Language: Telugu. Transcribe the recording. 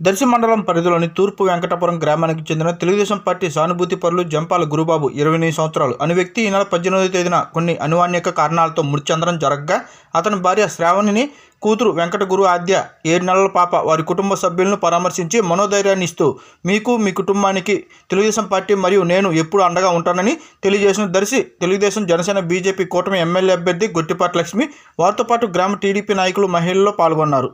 దర్శి మండలం పరిధిలోని తూర్పు వెంకటపురం గ్రామానికి చెందిన తెలుగుదేశం పార్టీ సానుభూతి పరులు జంపాల గురుబాబు ఇరవై ఎనిమిది సంవత్సరాలు. అను వ్యక్తి ఈ నెల పద్దెనిమిదో తేదీన కొన్ని అనువాన్యక కారణాలతో మృతి చెందడం జరగగా అతని భార్య శ్రావణిని కూతురు వెంకట గురు ఆద్య ఏడు నెలల పాప వారి కుటుంబ సభ్యులను పరామర్శించి మనోధైర్యాన్ని ఇస్తూ మీకు మీ కుటుంబానికి తెలుగుదేశం పార్టీ మరియు నేను ఎప్పుడు అండగా ఉంటానని తెలియజేసిన దర్శి తెలుగుదేశం జనసేన బీజేపీ కూటమి ఎమ్మెల్యే అభ్యర్థి గొట్టిపాటి లక్ష్మి వారితో పాటు గ్రామ టీడీపీ నాయకులు మహిళల్లో పాల్గొన్నారు.